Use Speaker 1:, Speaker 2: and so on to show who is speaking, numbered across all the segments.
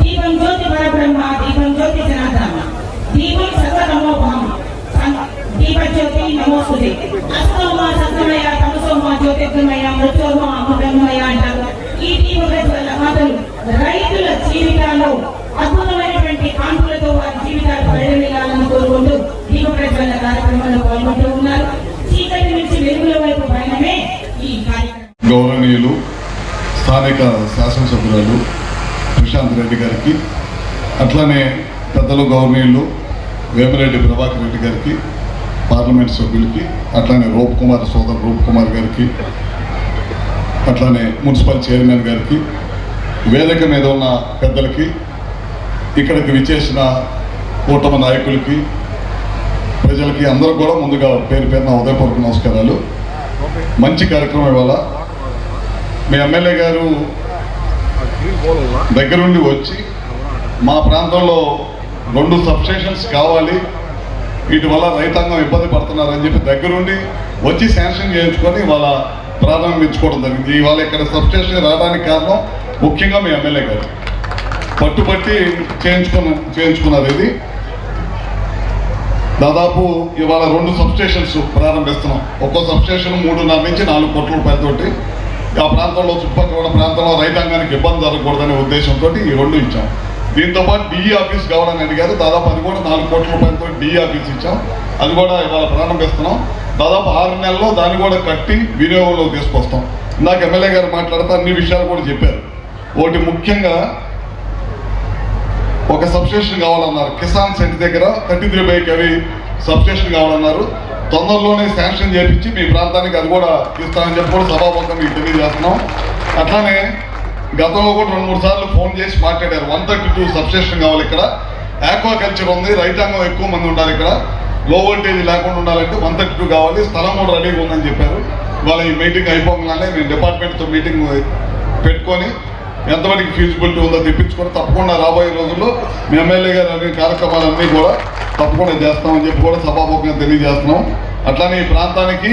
Speaker 1: దీపం జ్యోతి పరబ్రహ్మ దీపం జ్యోతి జనార్దన. దీపం సర్వ ज्योति దీప జ్యోతి నమోస్తుతే అస్తోమ సత్యమయ తమసోమ జ్యోతిర్గమయ మృత్యోమ అమృతమయ అంటారు. ఈ దీప ప్రజ్వల మాటలు రైతుల జీవితాల్లో అద్భుతమైనటువంటి కాంతులతో వారి జీవితాలు పరిణమిలాలని కోరుకుంటూ దీప ప్రజ్వల కార్యక్రమంలో పాల్గొంటూ ఉన్నారు. చీకటి నుంచి వెలుగుల వైపు పయనమే ఈ కార్యక్రమం.
Speaker 2: గౌరవనీయులు స్థానిక శాసనసభ్యురాలు ప్రశాంత్ రెడ్డి గారికి అట్లానే పెద్దలు గౌరవనీయులు వేమిరెడ్డి ప్రభాకర్ రెడ్డి గారికి పార్లమెంట్ సభ్యులకి అట్లానే రూప్ కుమార్ సోదరు రూప్ కుమార్ గారికి అట్లానే మున్సిపల్ చైర్మన్ గారికి వేదిక మీద ఉన్న పెద్దలకి ఇక్కడికి విచ్చేసిన కూటమి నాయకులకి ప్రజలకి అందరూ కూడా ముందుగా పేరు పేరున ఉదయపూర్వక నమస్కారాలు. మంచి కార్యక్రమం ఇవాళ. మీ ఎమ్మెల్యే గారు దగ్గరుండి వచ్చి మా ప్రాంతంలో రెండు సబ్స్టేషన్స్ కావాలి. వీటి వల్ల రైతాంగం ఇబ్బంది పడుతున్నారని చెప్పి దగ్గరుండి వచ్చి శాంక్షన్ చేయించుకొని వాళ్ళ ప్రారంభించుకోవడం జరిగింది. ఇవాళ ఇక్కడ సబ్స్టేషన్ రావడానికి కారణం ముఖ్యంగా మీ ఎమ్మెల్యే గారు. పట్టుబట్టి చేయించుకున్న చేయించుకున్నారు ఇది. దాదాపు ఇవాళ రెండు సబ్స్టేషన్స్ ప్రారంభిస్తున్నాం. ఒక్కో సబ్స్టేషన్ మూడున్నర నుంచి నాలుగు కోట్ల రూపాయలతోటి ఆ ప్రాంతంలో చుట్టుపక్కల ప్రాంతంలో రైతాంగానికి ఇబ్బంది జరగకూడదనే ఉద్దేశంతో ఈ రెండు ఇచ్చాం. దీంతో పాటు డిఈ ఆఫీస్ కావాలని అడిగారు దాదాపు అది కూడా నాలుగు కోట్ల రూపాయలతో డిఈ ఆఫీస్ ఇచ్చాం. అది కూడా ఇవాళ ప్రారంభిస్తున్నాం దాదాపు ఆరు నెలల్లో దాన్ని కూడా కట్టి వినియోగంలో తీసుకొస్తాం. ఇందాక ఎమ్మెల్యే గారు మాట్లాడుతూ అన్ని విషయాలు కూడా చెప్పారు. ఒకటి ముఖ్యంగా ఒక సబ్స్టేషన్ కావాలన్నారు. కిసాన్ సెంట్ దగ్గర థర్టీ త్రీ బైక్ అవి సబ్స్టేషన్ కావాలన్నారు. తొందరలోనే శాంక్షన్ చేపించి మీ ప్రాంతానికి అది కూడా ఇస్తానని చెప్పి కూడా సభాపంగా మీకు తెలియజేస్తున్నాం. అట్లానే గతంలో కూడా రెండు మూడు సార్లు ఫోన్ చేసి మాట్లాడారు. వన్ థర్టీ టూ సబ్స్టేషన్ కావాలి ఇక్కడ. ఆక్వాకల్చర్ ఉంది రైతాంగం ఎక్కువ మంది ఉండాలి ఇక్కడ. లో వోల్టేజ్ లేకుండా ఉండాలంటే వన్ థర్టీ టూ కావాలి. స్థలం కూడా రెడీగా ఉందని చెప్పారు. ఇవాళ ఈ మీటింగ్ అయిపోగానే నేను డిపార్ట్మెంట్తో మీటింగ్ పెట్టుకొని ఎంతవరకు ఫీజిబిలిటీ ఉందో తెప్పించుకొని తప్పకుండా రాబోయే రోజుల్లో మీ ఎమ్మెల్యే గారు అనే కార్యక్రమాలన్నీ కూడా తప్పకుండా చేస్తామని చెప్పి కూడా సభాముఖంగా తెలియజేస్తున్నాం. అట్లానే ఈ ప్రాంతానికి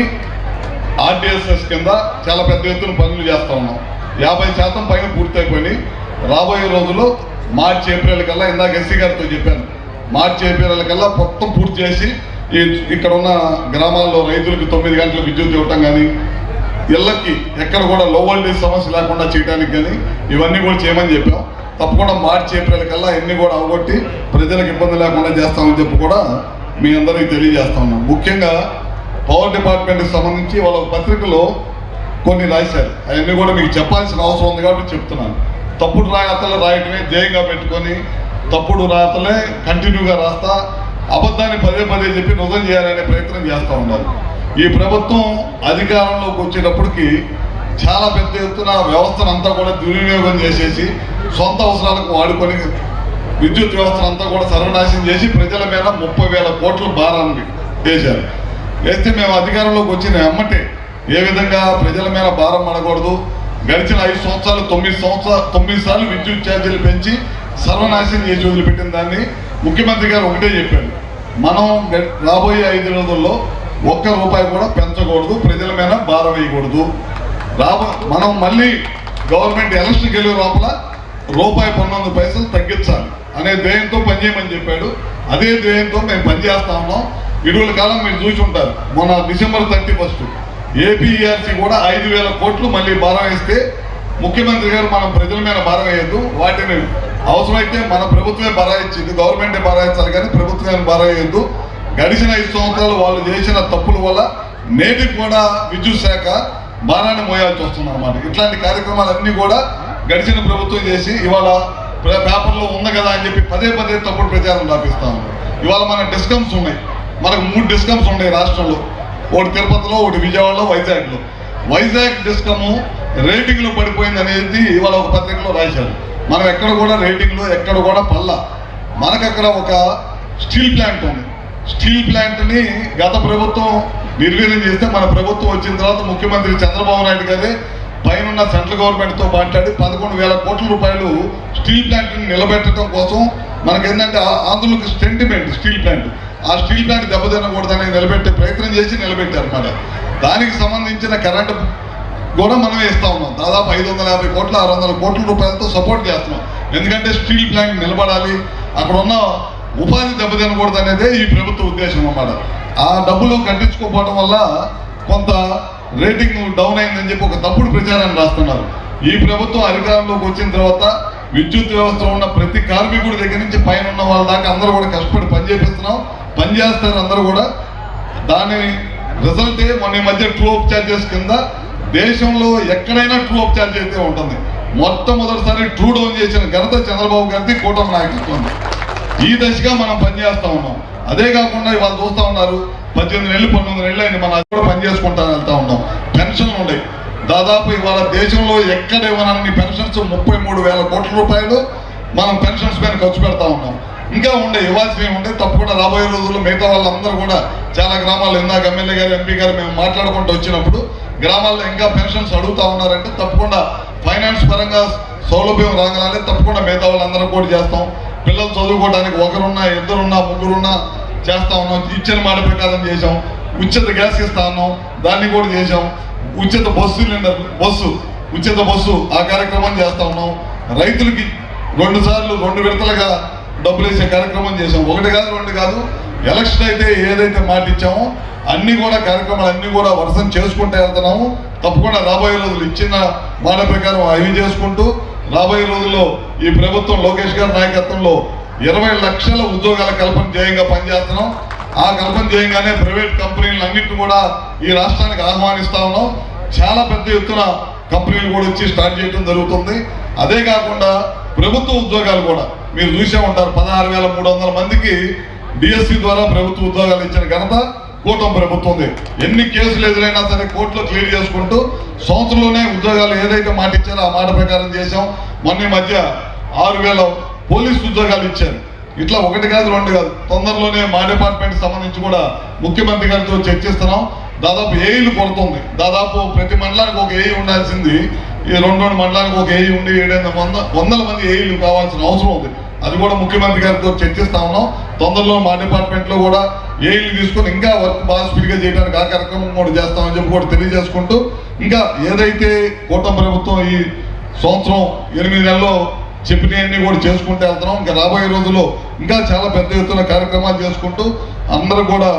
Speaker 2: ఆర్డిఎస్ఎస్ కింద చాలా పెద్ద ఎత్తున పనులు చేస్తూ ఉన్నాం. యాభై శాతం పైన పూర్తయిపోయినాయి రాబోయే రోజుల్లో మార్చి ఏప్రిల్ కల్లా ఇందాక ఎస్సీ గారితో చెప్పాను. మార్చి ఏప్రిల్ కల్లా మొత్తం పూర్తి చేసి ఈ ఇక్కడ ఉన్న గ్రామాల్లో రైతులకు తొమ్మిది గంటల విద్యుత్ ఇవ్వటం కానీ ఇళ్ళకి ఎక్కడ కూడా లో వోల్టేజ్ సమస్య లేకుండా చేయడానికి కానీ ఇవన్నీ కూడా చేయమని చెప్పాం. తప్పకుండా మార్చి ఏప్రిల్ కల్లా ఇన్ని కూడా అవగొట్టి ప్రజలకు ఇబ్బంది లేకుండా చేస్తామని చెప్పి కూడా మీ అందరికీ తెలియజేస్తా ఉన్నాం. ముఖ్యంగా పవర్ డిపార్ట్మెంట్కి సంబంధించి వాళ్ళ పత్రికలో కొన్ని రాశారు. అవన్నీ కూడా మీకు చెప్పాల్సిన అవసరం ఉంది కాబట్టి చెప్తున్నాను. తప్పుడు రాతలు రాయటమే ధ్యేయంగా పెట్టుకొని తప్పుడు రాతలే కంటిన్యూగా రాస్తా అబద్ధాన్ని పదే పదే చెప్పి నిజం చేయాలనే ప్రయత్నం చేస్తూ ఉన్నారు ఈ ప్రభుత్వం అధికారంలోకి వచ్చేటప్పటికి చాలా పెద్ద ఎత్తున వ్యవస్థను అంతా కూడా దుర్వినియోగం చేసేసి సొంత అవసరాలకు వాడుకొని విద్యుత్ వ్యవస్థను అంతా కూడా సర్వనాశం చేసి ప్రజల మీద ముప్పై వేల కోట్ల భారాన్ని వేశారు. వేస్తే మేము అధికారంలోకి వచ్చిన ఎమ్మటే ఏ విధంగా ప్రజల మీద భారం పడకూడదు? గడిచిన ఐదు సంవత్సరాలు తొమ్మిది సంవత్సరాలు తొమ్మిది సార్లు విద్యుత్ ఛార్జీలు పెంచి సర్వనాశనం చేసి వదిలిపెట్టిన దాన్ని ముఖ్యమంత్రి గారు ఒకటే చెప్పాడు మనం రాబోయే ఐదు రోజుల్లో ఒక్క రూపాయి కూడా పెంచకూడదు ప్రజల మీద భారం వేయకూడదు. రాబో మనం మళ్ళీ గవర్నమెంట్ ఎలక్షన్కి వెళ్ళే లోపల రూపాయి పన్నెండు పైసలు తగ్గించాలి అనే ధ్యేయంతో పనిచేయమని చెప్పాడు. అదే ధ్యేయంతో మేము పనిచేస్తా ఉన్నాం. ఇటీవల కాలం మీరు చూసి ఉంటారు. మొన్న డిసెంబర్ థర్టీ ఫస్ట్. ఏపీఆర్సీ కూడా ఐదు వేల కోట్లు మళ్ళీ భారం వేస్తే ముఖ్యమంత్రి గారు మనం ప్రజల మీద భారం వేయద్దు. వాటిని అవసరమైతే మన ప్రభుత్వమే బరాయించింది గవర్నమెంటే బరాయించాలి కానీ ప్రభుత్వమే బరాయద్దు గడిచిన ఐదు సంవత్సరాలు వాళ్ళు చేసిన తప్పుల వల్ల నేటికి కూడా విద్యుత్ శాఖ భారాన్ని మోయాల్సి వస్తుంది అనమాట ఇట్లాంటి కార్యక్రమాలన్నీ కూడా గడిచిన ప్రభుత్వం చేసి ఇవాళ పేపర్లో ఉంది కదా అని చెప్పి పదే పదే తప్పుడు ప్రచారం రాపిస్తాము ఇవాళ మన డిస్కమ్స్ ఉన్నాయి. మనకు మూడు డిస్కమ్స్ ఉన్నాయి రాష్ట్రంలో. ఒకటి తిరుపతిలో ఒకటి విజయవాడలో వైజాగ్లో. వైజాగ్ డిస్కము రేటింగ్లో పడిపోయింది అనేది ఇవాళ ఒక పత్రికలో రాశారు. మనం ఎక్కడ కూడా రేటింగ్లో ఎక్కడ కూడా పల్ల మనకు అక్కడ ఒక స్టీల్ ప్లాంట్ ఉంది. స్టీల్ ప్లాంట్ని గత ప్రభుత్వం నిర్వీర్యం చేస్తే మన ప్రభుత్వం వచ్చిన తర్వాత ముఖ్యమంత్రి చంద్రబాబు నాయుడు గారే పైన సెంట్రల్ గవర్నమెంట్తో మాట్లాడి పదకొండు వేల కోట్ల రూపాయలు స్టీల్ ప్లాంట్ని నిలబెట్టడం కోసం మనకి ఏంటంటే ఆంధ్రులకు సెంటిమెంట్ స్టీల్ ప్లాంట్. ఆ స్టీల్ ప్లాంట్ దెబ్బతినకూడదని నిలబెట్టే ప్రయత్నం చేసి నిలబెట్టారు దానికి సంబంధించిన కరెంటు కూడా మనమే ఇస్తా ఉన్నాం. దాదాపు ఐదు వందల యాభై కోట్ల ఆరు వందల కోట్ల రూపాయలతో సపోర్ట్ చేస్తున్నాం. ఎందుకంటే స్టీల్ ప్లాంట్ నిలబడాలి అక్కడ ఉన్న ఉపాధి దెబ్బతినకూడదు అనేదే ఈ ప్రభుత్వ ఉద్దేశం అన్నమాట ఆ డబ్బులు కట్టించుకోకపోవడం వల్ల కొంత రేటింగ్ డౌన్ అయిందని చెప్పి ఒక తప్పుడు ప్రచారాన్ని రాస్తున్నారు. ఈ ప్రభుత్వం అధికారంలోకి వచ్చిన తర్వాత విద్యుత్ వ్యవస్థలో ఉన్న ప్రతి కార్మికుడి దగ్గర నుంచి పైన ఉన్న వాళ్ళ దాకా అందరూ కూడా కష్టపడి పనిచేపిస్తున్నాం. పనిచేస్తారు పని చేస్తారు అందరూ కూడా. దాని రిజల్టే మొన్న ఈ మధ్య ట్రూ అప్ ఛార్జెస్ కింద దేశంలో ఎక్కడైనా ట్రూ అప్ ఛార్జ్ అయితే ఉంటుంది. మొట్టమొదటిసారి ట్రూ డౌన్ చేసిన ఘనత చంద్రబాబు గారిది కూటమి నాయకత్వం. ఈ దశగా మనం పనిచేస్తూ ఉన్నాం. అదే కాకుండా ఇవాళ చూస్తూ ఉన్నారు పద్దెనిమిది నెలలు పంతొమ్మిది నెలలు అయింది మనం అది కూడా పని చేసుకుంటా ఉన్నాం. పెన్షన్లు ఉన్నాయి. దాదాపు ఇవాళ దేశంలో ఎక్కడ ఇవ్వనన్ని పెన్షన్స్ ముప్పై మూడు వేల కోట్ల రూపాయలు మనం పెన్షన్స్ పైన ఖర్చు పెడతా ఉన్నాం. ఇంకా ఉండే ఇవ్వాల్సినవి ఉండే తప్పకుండా రాబోయే రోజుల్లో మిగతా వాళ్ళందరూ కూడా చాలా గ్రామాల్లో ఇందాక ఎమ్మెల్యే గారు ఎంపీ గారు మేము మాట్లాడుకుంటూ వచ్చినప్పుడు గ్రామాల్లో ఇంకా పెన్షన్స్ అడుగుతా ఉన్నారంటే తప్పకుండా ఫైనాన్స్ పరంగా సౌలభ్యం రాగలానే తప్పకుండా మిగతా వాళ్ళందరం కూడా చేస్తాం. పిల్లలు చదువుకోవడానికి ఒకరున్నా ఇద్దరున్నా ముగ్గురున్నా చేస్తా ఉన్నాం. ఇచ్చిన మాట ప్రకారం చేసాం ఉచిత గ్యాస్ ఇస్తా ఉన్నాం. దాన్ని కూడా చేసాం ఉచిత బస్సు సిలిండర్ బస్సు ఉచిత బస్సు ఆ కార్యక్రమం చేస్తా ఉన్నాం. రైతులకి రెండు సార్లు రెండు విడతలుగా డబ్బులు వేసే కార్యక్రమం చేసాం ఒకటి కాదు రెండు కాదు. ఎలక్షన్ అయితే ఏదైతే మాట ఇచ్చామో అన్ని కూడా కార్యక్రమాలు అన్ని కూడా వర్షం చేసుకుంటూ వెళ్తున్నాము. తప్పకుండా రాబోయే రోజులు ఇచ్చిన మాట ప్రకారం అవి చేసుకుంటూ రాబోయే రోజుల్లో ఈ ప్రభుత్వం లోకేష్ గారి నాయకత్వంలో ఇరవై లక్షల ఉద్యోగాల కల్పన ధ్యేయంగా పనిచేస్తున్నాం. ఆ కల్పన ధ్యేయంగానే ప్రైవేట్ కంపెనీలు అన్నింటిని కూడా ఈ రాష్ట్రానికి ఆహ్వానిస్తా ఉన్నాం. చాలా పెద్ద ఎత్తున కంపెనీలు కూడా వచ్చి స్టార్ట్ చేయడం జరుగుతుంది. అదే కాకుండా ప్రభుత్వ ఉద్యోగాలు కూడా మీరు చూసే ఉంటారు పదహారు వేల మూడు వందల మందికి డిఎస్సి ద్వారా ప్రభుత్వ ఉద్యోగాలు ఇచ్చిన ఘనత కూటమి ప్రభుత్వంది. ఎన్ని కేసులు ఎదురైనా సరే కోర్టులో క్లియర్ చేసుకుంటూ సంవత్సరంలోనే ఉద్యోగాలు ఏదైతే మాట ఇచ్చారో ఆ మాట ప్రకారం చేశాం. మొన్న ఈ మధ్య ఆరు వేల పోలీసు ఉద్యోగాలు ఇచ్చారు. ఇట్లా ఒకటి కాదు రెండు కాదు. తొందరలోనే మా డిపార్ట్మెంట్ సంబంధించి కూడా ముఖ్యమంత్రి గారితో చర్చిస్తున్నాం. దాదాపు ఏఈలు కొడుతుంది. దాదాపు ప్రతి మండలానికి ఒక ఏఈ ఉండాల్సింది. ఈ రెండు రెండు మండలానికి ఒక ఏఈ ఉండి ఏడైనా వంద వందల మంది ఏఈలు కావాల్సిన అవసరం ఉంది. అది కూడా ముఖ్యమంత్రి గారితో చర్చిస్తా ఉన్నాం. తొందరలో మా డిపార్ట్మెంట్లో కూడా ఇల్లు తీసుకొని ఇంకా వర్క్ బాగా స్పీడ్గా చేయడానికి ఆ కార్యక్రమం కూడా చేస్తామని చెప్పి కూడా తెలియజేసుకుంటూ ఇంకా ఏదైతే కూటమి ప్రభుత్వం ఈ సంవత్సరం ఎనిమిది నెలల్లో చెప్పినవన్నీ కూడా చేసుకుంటూ వెళ్తున్నాం. ఇంకా రాబోయే రోజుల్లో ఇంకా చాలా పెద్ద ఎత్తున కార్యక్రమాలు చేసుకుంటూ అందరూ కూడా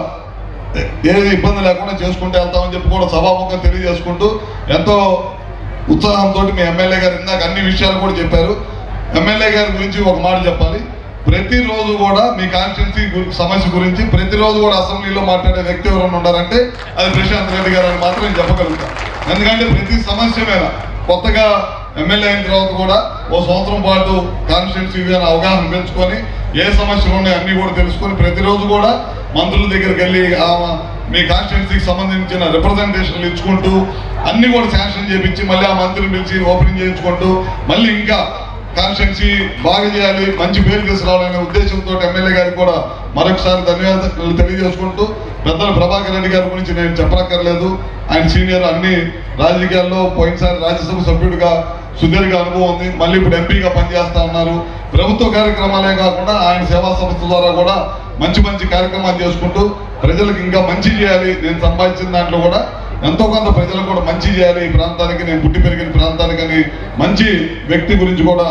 Speaker 2: ఏది ఇబ్బంది లేకుండా చేసుకుంటూ వెళ్తామని చెప్పి కూడా సభాముఖంగా తెలియజేసుకుంటూ ఎంతో ఉత్సాహంతో మీ ఎమ్మెల్యే గారు ఇందాక అన్ని విషయాలు కూడా చెప్పారు. ఎమ్మెల్యే గారి గురించి ఒక మాట చెప్పాలి. ప్రతిరోజు కూడా మీ కాన్స్టిట్యున్సీ సమస్య గురించి ప్రతిరోజు కూడా అసెంబ్లీలో మాట్లాడే వ్యక్తి ఎవరైనా ఉన్నారంటే అది ప్రశాంత్ రెడ్డి గారు అని మాత్రం నేను చెప్పగలుగుతాను ఎందుకంటే ప్రతి సమస్య మీద కొత్తగా ఎమ్మెల్యే అయిన తర్వాత కూడా ఓ సంవత్సరం పాటు కాన్స్టిట్యున్సీ అని అవగాహన పెంచుకొని ఏ సమస్యలు ఉన్నాయో అన్ని కూడా తెలుసుకొని ప్రతిరోజు కూడా మంత్రుల దగ్గరికి వెళ్ళి మీ కాన్స్టిట్యున్సీకి సంబంధించిన రిప్రజెంటేషన్లు ఇచ్చుకుంటూ అన్నీ కూడా శాంక్షన్ చేయించి మళ్ళీ ఆ మంత్రిని పిలిచి ఓపెనింగ్ చేయించుకుంటూ మళ్ళీ ఇంకా కాన్స్టిట్యున్సీ బాగా చేయాలి మంచి పేరు తీసుకురావాలనే ఉద్దేశంతో ఎమ్మెల్యే గారికి కూడా మరొకసారి ధన్యవాదాలు తెలియజేసుకుంటూ పెద్దల ప్రభాకర్ రెడ్డి గారి గురించి నేను చెప్పనక్కర్లేదు. ఆయన సీనియర్ అన్ని రాజకీయాల్లో పోయినసారి రాజ్యసభ సభ్యుడిగా సుదీర్ఘ అనుభవం ఉంది. మళ్ళీ ఇప్పుడు ఎంపీగా పనిచేస్తా ఉన్నారు. ప్రభుత్వ కార్యక్రమాలే కాకుండా ఆయన సేవా సంస్థ ద్వారా కూడా మంచి మంచి కార్యక్రమాలు చేసుకుంటూ ప్రజలకు ఇంకా మంచి చేయాలి. నేను సంపాదించిన దాంట్లో కూడా ఎంతో కొంత ప్రజలకు కూడా మంచి చేయాలి. ఈ ప్రాంతానికి నేను పుట్టి పెరిగిన ప్రాంతానికి అని మంచి వ్యక్తి గురించి కూడా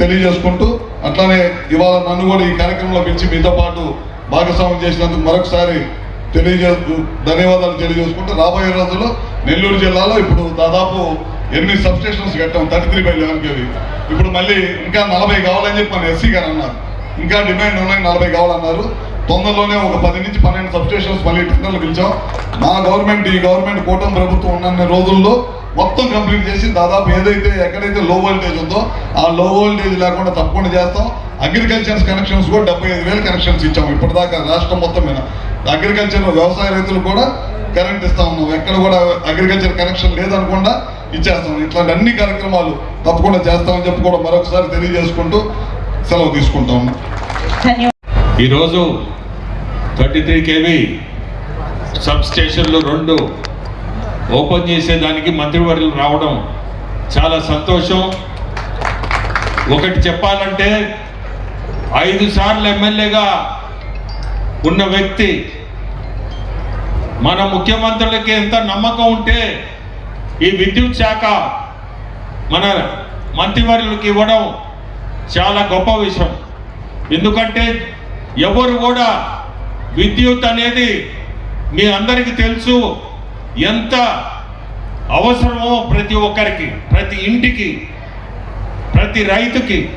Speaker 2: తెలియజేసుకుంటూ అట్లానే ఇవాళ నన్ను కూడా ఈ కార్యక్రమంలో పిలిచి మీతో పాటు భాగస్వామ్యం చేసినందుకు మరొకసారి తెలియజేస్తూ ధన్యవాదాలు తెలియజేసుకుంటూ రాబోయే రోజుల్లో నెల్లూరు జిల్లాలో ఇప్పుడు దాదాపు ఎన్ని సబ్ స్టేషన్స్ కట్టాం thirty three by eleven KV. ఇప్పుడు మళ్ళీ ఇంకా నలభై కావాలని చెప్పి మన ఎస్సీ గారు అన్నారు. ఇంకా డిమాండ్ ఉన్నాయి నలభై కావాలన్నారు. తొందరలోనే ఒక పది నుంచి పన్నెండు సబ్స్టేషన్స్ మళ్ళీ టెండర్లు పిలిచాం. మా గవర్నమెంట్ ఈ గవర్నమెంట్ కూటమి ప్రభుత్వం ఉన్న రోజుల్లో మొత్తం కంప్లీట్ చేసి దాదాపు ఏదైతే ఎక్కడైతే లో వోల్టేజ్ ఉందో ఆ లో వోల్టేజ్ లేకుండా తప్పకుండా చేస్తాం. అగ్రికల్చర్ కనెక్షన్స్ కూడా డెబ్బై ఐదు వేలు కనెక్షన్స్ ఇచ్చాం. ఇప్పటిదాకా రాష్ట్రం మొత్తం మీద. అగ్రికల్చర్ వ్యవసాయ రైతులు కూడా కరెంట్ ఇస్తా ఉన్నాం. ఎక్కడ కూడా అగ్రికల్చర్ కనెక్షన్ లేదనకుండా ఇచ్చేస్తాం. ఇట్లాంటి అన్ని కార్యక్రమాలు తప్పకుండా చేస్తామని చెప్పి కూడా మరొకసారి తెలియజేసుకుంటూ సెలవు
Speaker 1: తీసుకుంటాము
Speaker 3: ఈరోజు థర్టీ త్రీ కేవీ సబ్ స్టేషన్లు రెండు ఓపెన్ చేసేదానికి మంత్రివర్యులు రావడం చాలా సంతోషం. ఒకటి చెప్పాలంటే ఐదు సార్లు ఎమ్మెల్యేగా ఉన్న వ్యక్తి మన ముఖ్యమంత్రులకి ఎంత నమ్మకం ఉంటే ఈ విద్యుత్ శాఖ మన మంత్రివర్యులకు ఇవ్వడం చాలా గొప్ప విషయం. ఎందుకంటే ఎవరు కూడా విద్యుత్ అనేది మీ అందరికీ తెలుసు. ఎంత అవసరమో ప్రతి ఒక్కరికి ప్రతి ఇంటికి ప్రతి రైతుకి.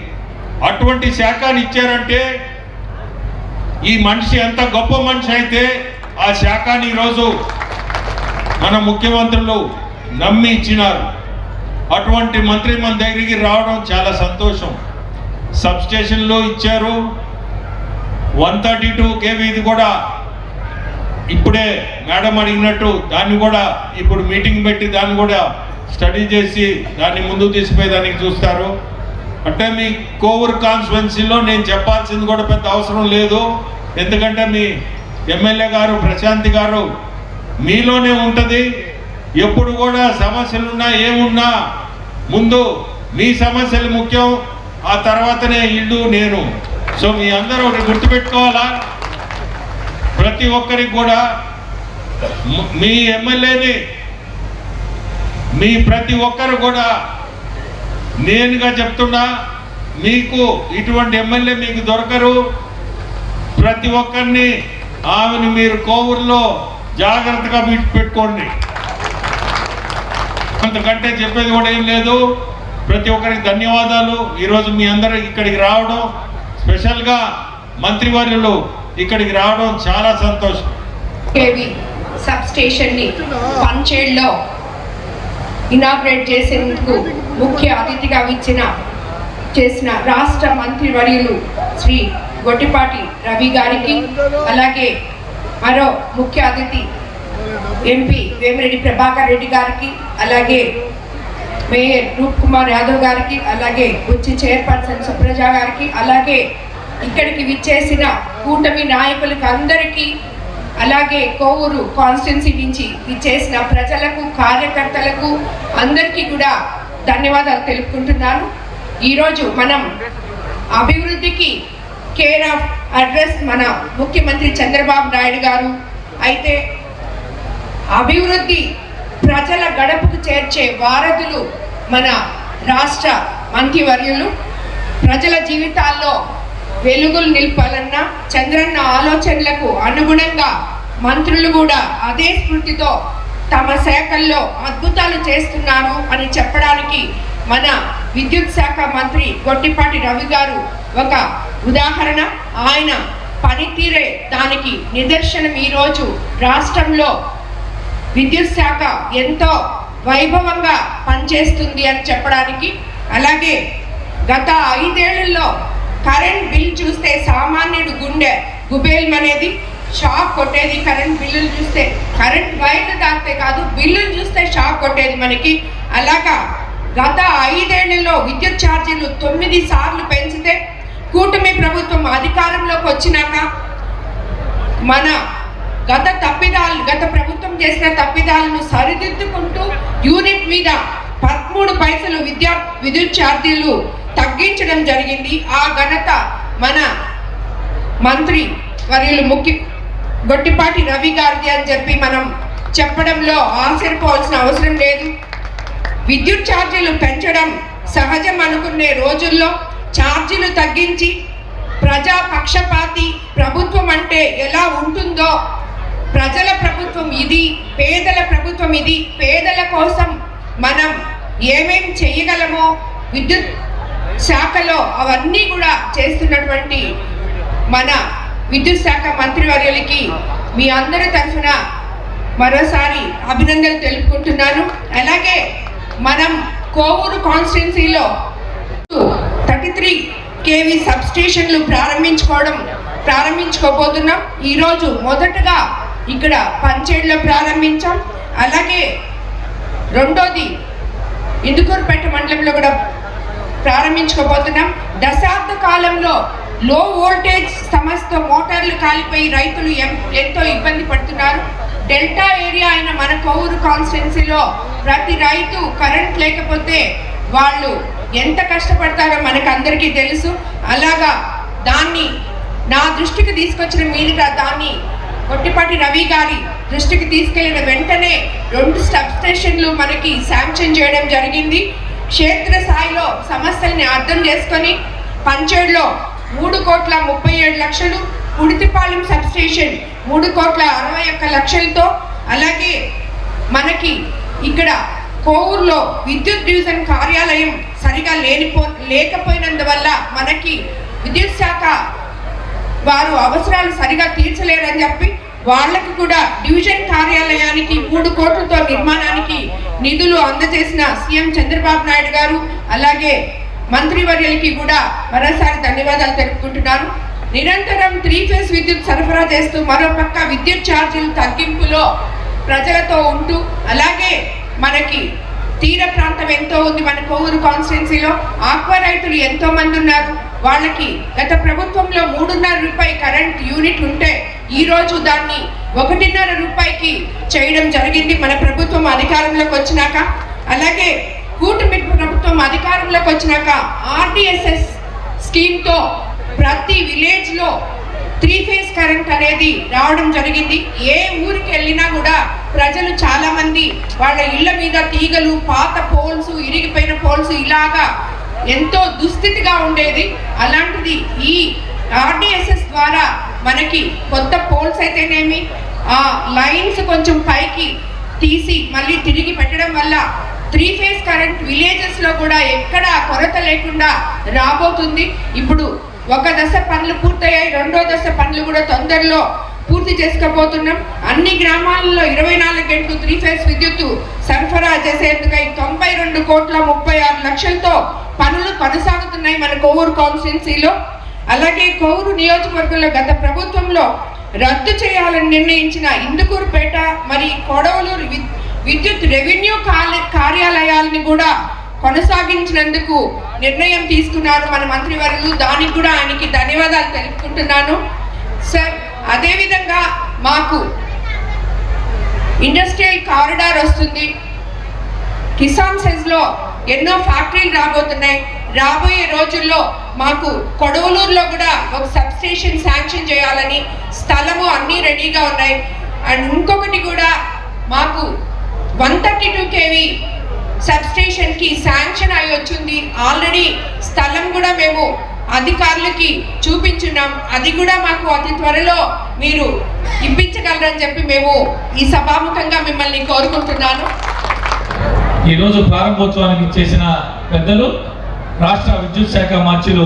Speaker 3: అటువంటి శాఖని ఇచ్చారంటే ఈ మనిషి ఎంత గొప్ప మనిషి అయితే ఆ శాఖని ఈరోజు మన ముఖ్యమంత్రులు నమ్మి ఇచ్చినారు. అటువంటి మంత్రి మన దగ్గరికి రావడం చాలా సంతోషం. సబ్స్టేషన్లో ఇచ్చారు. వన్ థర్టీ టూ కేవీది కూడా ఇప్పుడే మేడం అడిగినట్టు దాన్ని కూడా ఇప్పుడు మీటింగ్ పెట్టి దాన్ని కూడా స్టడీ చేసి దాన్ని ముందుకు తీసిపోయేదానికి దానికి చూస్తారు. అంటే మీ కోవర్ కాన్స్టిట్యున్సీలో నేను చెప్పాల్సింది కూడా పెద్ద అవసరం లేదు. ఎందుకంటే మీ ఎమ్మెల్యే గారు ప్రశాంతి గారు మీలోనే ఉంటుంది. ఎప్పుడు కూడా సమస్యలున్నా ఏమున్నా ముందు మీ సమస్యలు ముఖ్యం. ఆ తర్వాతనే ఇల్లు నేను. సో మీ అందరూ ఒకటి గుర్తుపెట్టుకోవాలా? ప్రతి ఒక్కరికి కూడా మీ ఎమ్మెల్యేని మీ ప్రతి ఒక్కరు కూడా నేనుగా చెప్తున్నా మీకు ఇటువంటి ఎమ్మెల్యే మీకు దొరకరు. ప్రతి ఒక్కరిని ఆమెను మీరు కోవూరులో జాగ్రత్తగా పెట్టుకోండి కొంతకంటే చెప్పేది కూడా ఏం లేదు. ప్రతి ఒక్కరికి ధన్యవాదాలు. ఈరోజు మీ అందరూ ఇక్కడికి రావడం స్పెషల్గా మంత్రివర్యులు ఇక్కడికి రావడం చాలా సంతోషం.
Speaker 4: కేవి సబ్ స్టేషన్ని పంచేడ్లో ఇనాగ్రేట్ చేసేందుకు ముఖ్య అతిథిగా ఇచ్చిన చేసిన రాష్ట్ర మంత్రివర్యులు శ్రీ గొట్టిపాటి రవి గారికి అలాగే మరో ముఖ్య అతిథి ఎంపీ వేమిరెడ్డి ప్రభాకర్ రెడ్డి గారికి అలాగే మేయర్ రూప్ కుమార్ యాదవ్ గారికి అలాగే బుచ్చి చైర్పర్సన్ సుప్రజ గారికి అలాగే ఇక్కడికి విచ్చేసిన కూటమి నాయకులకు అందరికీ అలాగే కోవూరు కాన్స్టిట్యున్సీ నుంచి విచ్చేసిన ప్రజలకు కార్యకర్తలకు అందరికీ కూడా ధన్యవాదాలు తెలుపుకుంటున్నాను. ఈరోజు మనం అభివృద్ధికి కేర్ ఆఫ్ అడ్రస్ మన ముఖ్యమంత్రి చంద్రబాబు నాయుడు గారు అయితే అభివృద్ధి ప్రజల గడపకు చేర్చే వారధులు మన రాష్ట్ర మంత్రివర్యులు. ప్రజల జీవితాల్లో వెలుగులు నిలపాలన్న చంద్రన్న ఆలోచనలకు అనుగుణంగా మంత్రులు కూడా అదే స్ఫూర్తితో తమ శాఖల్లో అద్భుతాలు చేస్తున్నారు అని చెప్పడానికి మన విద్యుత్ శాఖ మంత్రి గొట్టిపాటి రవి గారు ఒక ఉదాహరణ. ఆయన పనితీరే దానికి నిదర్శనం ఈరోజు రాష్ట్రంలో విద్యుత్ శాఖ ఎంతో వైభవంగా పనిచేస్తుంది అని చెప్పడానికి. అలాగే గత ఐదేళ్ళలో కరెంట్ బిల్ చూస్తే సామాన్యుడు గుండె గుబేల్ అనేది షాక్ కొట్టేది. కరెంట్ బిల్లులు చూస్తే కరెంట్ వైర్లు దాటితే కాదు బిల్లులు చూస్తే షాక్ కొట్టేది మనకి. అలాగా గత ఐదేళ్ళలో విద్యుత్ ఛార్జీలు తొమ్మిది సార్లు పెంచితే కూటమి ప్రభుత్వం అధికారంలోకి వచ్చినాక మన గత తప్పిదాలు గత ప్రభుత్వం చేసిన తప్పిదాలను సరిదిద్దుకుంటూ యూనిట్ మీద పదమూడు పైసలు విద్యా విద్యుత్ ఛార్జీలు తగ్గించడం జరిగింది. ఆ ఘనత మన మంత్రి వర్యులు ముఖ్య గొట్టిపాటి రవి గారిది అని చెప్పి మనం చెప్పడంలో ఆశ్చర్యపోవాల్సిన అవసరం లేదు. విద్యుత్ ఛార్జీలు పెంచడం సహజం అనుకునే రోజుల్లో ఛార్జీలు తగ్గించి ప్రజా పక్షపాతి ప్రభుత్వం అంటే ఎలా ఉంటుందో ప్రజల ప్రభుత్వం ఇది పేదల ప్రభుత్వం ఇది పేదల కోసం మనం ఏమేం చేయగలమో విద్యుత్ శాఖలో అవన్నీ కూడా చేస్తున్నటువంటి మన విద్యుత్ శాఖ మంత్రివర్యులకి మీ అందరి తరఫున మరోసారి అభినందనలు తెలుపుకుంటున్నాను. అలాగే మనం కోవూరు కాన్స్టిట్యున్సీలో థర్టీ త్రీ కేవీ సబ్స్టేషన్లు ప్రారంభించుకోవడం ప్రారంభించుకోబోతున్నాం. ఈరోజు మొదటగా ఇక్కడ పంచేడులో ప్రారంభించాం. అలాగే రెండోది ఇందుకూరుపేట మండలంలో కూడా ప్రారంభించుకోబోతున్నాం. దశాబ్ద కాలంలో లో వోల్టేజ్ సమస్యతో మోటార్లు కాలిపోయి రైతులు ఎం- ఎంతో ఇబ్బంది పడుతున్నారు. డెల్టా ఏరియా అయిన మన కోవూరు కాన్స్టిట్యున్సీలో ప్రతి రైతు కరెంట్ లేకపోతే వాళ్ళు ఎంత కష్టపడతారో మనకందరికీ తెలుసు. అలాగా దాన్ని నా దృష్టికి తీసుకొచ్చిన మీదట దాన్ని కొట్టిపాటి రవి గారి దృష్టికి తీసుకెళ్ళిన వెంటనే రెండు సబ్ స్టేషన్లు మనకి శాంక్షన్ చేయడం జరిగింది. క్షేత్ర స్థాయిలో సమస్యల్ని అర్థం చేసుకొని పంచేడులో మూడు కోట్ల ముప్పై ఏడు లక్షలు ఉడితిపాలెం సబ్ స్టేషన్ మూడు కోట్ల అరవై ఒక్క లక్షలతో అలాగే మనకి ఇక్కడ కోవూరులో విద్యుత్ డివిజన్ కార్యాలయం సరిగా లేనిపో లేకపోయినందువల్ల మనకి విద్యుత్ శాఖ వారు అవసరాలు సరిగా తీర్చలేరని చెప్పి వాళ్ళకి కూడా డివిజన్ కార్యాలయానికి మూడు కోట్లతో నిర్మాణానికి నిధులు అందజేసిన సీఎం చంద్రబాబు నాయుడు గారు అలాగే మంత్రివర్యులకి కూడా మరోసారి ధన్యవాదాలు తెలుపుకుంటున్నాను. నిరంతరం త్రీ ఫేజ్ విద్యుత్ సరఫరా చేస్తూ మరోపక్క విద్యుత్ ఛార్జీలు తగ్గింపులో ప్రజలతో ఉంటూ అలాగే మనకి తీర ప్రాంతం ఎంతో ఉంది మన కోవూరు కాన్స్టిట్యున్సీలో. ఆక్వా రైతులు ఎంతో మంది ఉన్నారు. వాళ్ళకి గత ప్రభుత్వంలో మూడున్నర రూపాయి కరెంట్ యూనిట్ ఉంటే ఈరోజు దాన్ని ఒకటిన్నర రూపాయికి చేయడం జరిగింది. మన ప్రభుత్వం అధికారంలోకి వచ్చినాక. అలాగే కూటమి ప్రభుత్వం అధికారంలోకి వచ్చినాక ఆర్టీఎస్ఎస్ స్కీమ్తో ప్రతి విలేజ్లో త్రీ ఫేజ్ కరెంట్ అనేది రావడం జరిగింది. ఏ ఊరికి వెళ్ళినా కూడా ప్రజలు చాలామంది వాళ్ళ ఇళ్ళ మీద తీగలు పాత పోల్స్ ఇరిగిపోయిన పోల్స్ ఇలాగా ఎంతో దుస్థితిగా ఉండేది. అలాంటిది ఈ ఆర్డిఎస్ఎస్ ద్వారా మనకి కొత్త పోల్స్ అయితేనేమి ఆ లైన్స్ కొంచెం పైకి తీసి మళ్ళీ తిరిగి పెట్టడం వల్ల త్రీ ఫేజ్ కరెంట్ విలేజెస్లో కూడా ఎక్కడ కొరత లేకుండా రాబోతుంది. ఇప్పుడు ఒక దశ పనులు పూర్తయ్యాయి రెండో దశ పనులు కూడా తొందరలో పూర్తి చేసుకోబోతున్నాం. అన్ని గ్రామాలలో ఇరవై నాలుగు గంటలు త్రీ ఫేజ్ విద్యుత్తు సరఫరా చేసేందుకై తొంభై రెండు కోట్ల ముప్పై ఆరు లక్షలతో పనులు కొనసాగుతున్నాయి. మన కోవూరు కాన్స్టిట్యున్సీలో అలాగే కోవూరు నియోజకవర్గంలో గత ప్రభుత్వంలో రద్దు చేయాలని నిర్ణయించిన ఇందుకూరుపేట మరి కొడవలూరు విద్యుత్ రెవెన్యూ కాల- కార్యాలయాలని కూడా కొనసాగించినందుకు నిర్ణయం తీసుకున్నారు మన మంత్రివర్యులు. దానికి కూడా ఆయనకి ధన్యవాదాలు తెలుపుకుంటున్నాను. సార్ అదేవిధంగా మాకు ఇండస్ట్రియల్ కారిడార్ వస్తుంది. కిసాన్ సెజ్లో ఎన్నో ఫ్యాక్టరీలు రాబోతున్నాయి. రాబోయే రోజుల్లో మాకు కొడవలూరులో కూడా ఒక సబ్స్టేషన్ శాంక్షన్ చేయాలని స్థలము అన్నీ రెడీగా ఉన్నాయి. అండ్ ఇంకొకటి కూడా మాకు వన్ థర్టీ టూ కేవీ సబ్స్టేషన్కి శాంక్షన్ అయి వచ్చింది. ఆల్రెడీ స్థలం కూడా మేము అధికారులకి చూపించున్నాం. అది కూడా మాకు అతి త్వరలో మీరు ఇప్పించగలరని చెప్పి మేము ఈ సభాముఖంగా మిమ్మల్ని కోరుకుంటున్నాను.
Speaker 5: ఈరోజు ప్రారంభోత్సవానికి చేసిన పెద్దలు రాష్ట్ర విద్యుత్ శాఖ మంత్రులు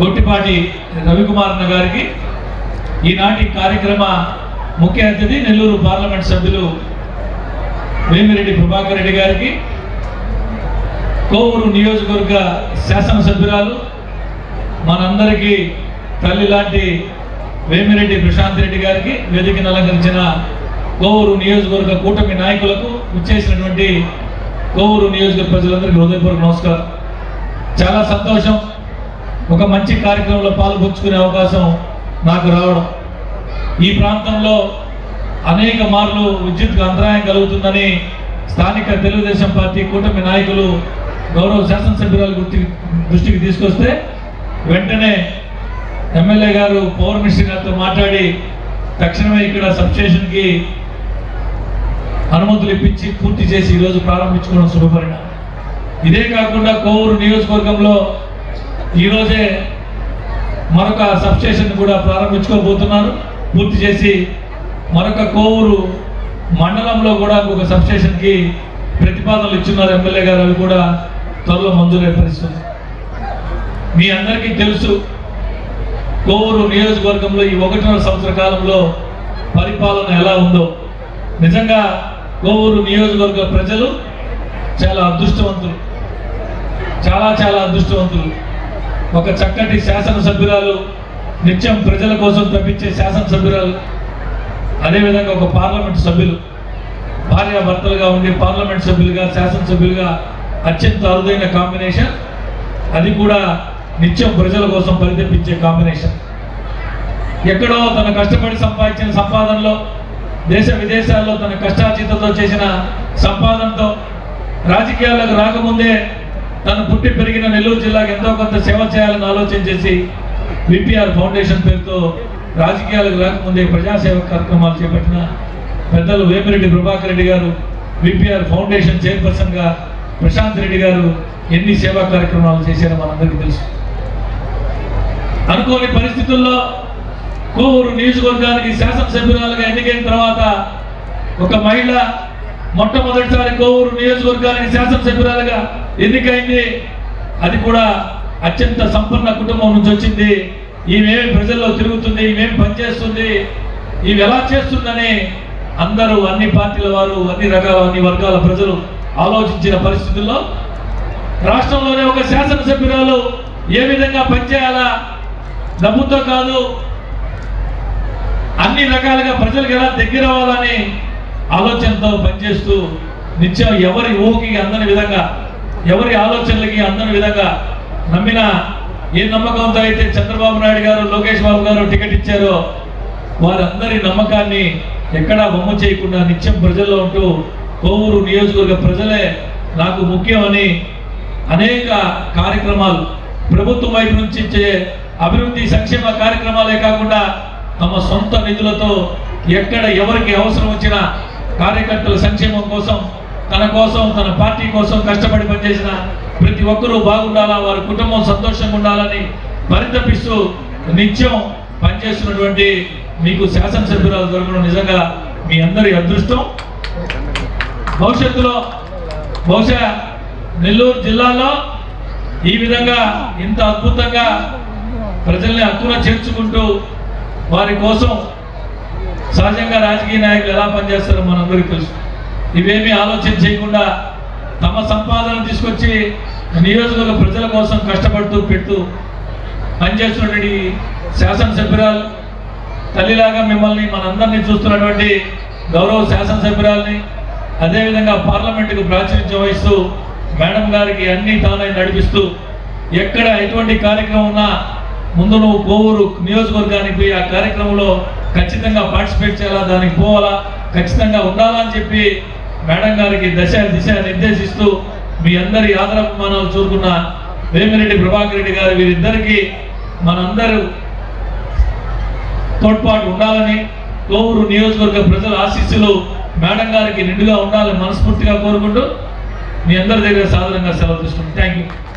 Speaker 5: గొట్టిపాటి రవికుమారన్న గారికి ఈనాటి కార్యక్రమ ముఖ్య అతిథి నెల్లూరు పార్లమెంట్ సభ్యులు వేమిరెడ్డి ప్రభాకర్ రెడ్డి గారికి కోవూరు నియోజకవర్గ శాసనసభ్యురాలు మనందరికీ తల్లి లాంటి వేమిరెడ్డి ప్రశాంత్ రెడ్డి గారికి వేదికను అలంకరించిన కోవూరు నియోజకవర్గ కూటమి నాయకులకు ఇచ్చేసినటువంటి కోవూరు నియోజకవర్గ ప్రజలందరికీ హృదయపూర్వక నమస్కారం. చాలా సంతోషం. ఒక మంచి కార్యక్రమంలో పాల్పంచుకునే అవకాశం నాకు రావడం. ఈ ప్రాంతంలో అనేక మార్లు విద్యుత్కు అంతరాయం కలుగుతుందని స్థానిక తెలుగుదేశం పార్టీ కూటమి నాయకులు గౌరవ శాసనసభ్యురాల గుర్తి దృష్టికి తీసుకొస్తే వెంటనే ఎమ్మెల్యే గారు పవర్ మినిస్టర్ గారితో మాట్లాడి తక్షణమే ఇక్కడ సబ్స్టేషన్కి అనుమతులు ఇప్పించి పూర్తి చేసి ఈరోజు ప్రారంభించుకోవడం శుభపరిణామం. ఇదే కాకుండా కోవూరు నియోజకవర్గంలో ఈరోజే మరొక సబ్స్టేషన్ కూడా ప్రారంభించుకోబోతున్నారు. పూర్తి చేసి మరొక కోవూరు మండలంలో కూడా ఒక సబ్స్టేషన్కి ప్రతిపాదనలు ఇచ్చున్నారు ఎమ్మెల్యే గారు. అవి కూడా త్వరలో మంజూరే పరిస్థితుంది మీ అందరికీ తెలుసు కోవూరు నియోజకవర్గంలో ఈ ఒకటిన్నర సంవత్సర కాలంలో పరిపాలన ఎలా ఉందో. నిజంగా కోవూరు నియోజకవర్గ ప్రజలు చాలా అదృష్టవంతులు. చాలా చాలా అదృష్టవంతులు. ఒక చక్కటి శాసనసభ్యురాలు నిత్యం ప్రజల కోసం తప్పించే శాసనసభ్యురాలు అదేవిధంగా ఒక పార్లమెంట్ సభ్యులు భార్యాభర్తలుగా ఉండి పార్లమెంట్ సభ్యులుగా శాసనసభ్యులుగా అత్యంత అరుదైన కాంబినేషన్. అది కూడా నిత్యం ప్రజల కోసం పరితపించే కాంబినేషన్. ఎక్కడో తన కష్టపడి సంపాదించిన సంపాదనలో దేశ విదేశాల్లో తన కష్టాచీతతో చేసిన సంపాదనతో రాజకీయాలకు రాకముందే తను పుట్టి పెరిగిన నెల్లూరు జిల్లాకు ఎంతో కొంత సేవ చేయాలని ఆలోచన చేసి విపిఆర్ ఫౌండేషన్ పేరుతో రాజకీయాలకు రాకముందే ప్రజాసేవ కార్యక్రమాలు చేపట్టిన పెద్దలు వేమిరెడ్డి ప్రభాకర్ రెడ్డి గారు విపిఆర్ ఫౌండేషన్ చైర్పర్సన్గా ప్రశాంత్ రెడ్డి గారు ఎన్ని సేవా కార్యక్రమాలు చేశారో మనందరికీ తెలుసు. అనుకోని పరిస్థితుల్లో కోవూరు నియోజకవర్గానికి శాసనసభ్యురాలుగా ఎన్నికైన తర్వాత ఒక మహిళ మొట్టమొదటిసారి కోవూరు నియోజకవర్గానికి శాసనసభ్యురాలుగా ఎన్నికైంది. అది కూడా అత్యంత సంపన్న కుటుంబం నుంచి వచ్చింది. ఈమెమి ప్రజల్లో తిరుగుతుంది ఈమెమి పనిచేస్తుంది ఇవి ఎలా చేస్తుందని అందరూ అన్ని పార్టీల వారు అన్ని రకాల అన్ని వర్గాల ప్రజలు ఆలోచించిన పరిస్థితుల్లో రాష్ట్రంలోనే ఒక శాసనసభ్యురాలు ఏ విధంగా పనిచేయాలా? డబ్బుతో కాదు అన్ని రకాలుగా ప్రజలకు ఎలా దగ్గర అవ్వాలని ఆలోచనతో పనిచేస్తూ నిత్యం ఎవరి ఊహకి అందని విధంగా ఎవరి ఆలోచనలకి అందని విధంగా నమ్మిన ఏ నమ్మకంతో అయితే చంద్రబాబు నాయుడు గారు లోకేష్ బాబు గారు టికెట్ ఇచ్చారో వారందరి నమ్మకాన్ని ఎక్కడా బొమ్మ చేయకుండా నిత్యం ప్రజల్లో ఉంటూ కోవూరు నియోజకవర్గ ప్రజలే నాకు ముఖ్యమని అనేక కార్యక్రమాలు ప్రభుత్వం వైపు నుంచి ఇచ్చే అభివృద్ధి సంక్షేమ కార్యక్రమాలే కాకుండా తమ సొంత నిధులతో ఎక్కడ ఎవరికి అవసరం వచ్చినా కార్యకర్తల సంక్షేమం కోసం తన కోసం తన పార్టీ కోసం కష్టపడి పనిచేసిన ప్రతి ఒక్కరూ బాగుండాలా వారి కుటుంబం సంతోషంగా ఉండాలని పరితపిస్తూ నిత్యం పనిచేస్తున్నటువంటి మీకు శాసనసభ్యురాలు దొరకడం నిజంగా మీ అందరి అదృష్టం. భవిష్యత్తులో బహుశా నెల్లూరు జిల్లాలో ఈ విధంగా ఇంత అద్భుతంగా ప్రజల్ని హక్కున చేర్చుకుంటూ వారి కోసం సహజంగా రాజకీయ నాయకులు ఎలా పనిచేస్తారో మనందరికీ తెలుసు. ఇవేమీ ఆలోచన చేయకుండా తమ సంపాదన తీసుకొచ్చి నియోజకవర్గ ప్రజల కోసం కష్టపడుతూ పెడుతూ పనిచేస్తున్నటువంటి శాసనసభ్యురాలు తల్లిలాగా మిమ్మల్ని మనందరినీ చూస్తున్నటువంటి గౌరవ శాసనసభ్యురాల్ని అదేవిధంగా పార్లమెంటుకు ప్రాతినిధ్యం వహిస్తూ మేడం గారికి అన్ని తానై నడిపిస్తూ ఎక్కడ ఎటువంటి కార్యక్రమం ఉన్నా ముందు నువ్వు కోవూరు నియోజకవర్గానికి పోయి ఆ కార్యక్రమంలో ఖచ్చితంగా పార్టిసిపేట్ చేయాలా దానికి పోవాలా ఖచ్చితంగా ఉండాలా అని చెప్పి మేడం గారికి దశ దిశ నిర్దేశిస్తూ మీ అందరి ఆదరాభిమానాలు చూరుకున్న వేమిరెడ్డి ప్రభాకర్ రెడ్డి గారు వీరిద్దరికీ మనందరూ తోడ్పాటు ఉండాలని కోవూరు నియోజకవర్గ ప్రజల ఆశీస్సులు మేడం గారికి నిండుగా ఉండాలని మనస్ఫూర్తిగా కోరుకుంటూ మీ అందరి దగ్గర సాధారణంగా సెలవు తీసుకుంటాం థ్యాంక్ యూ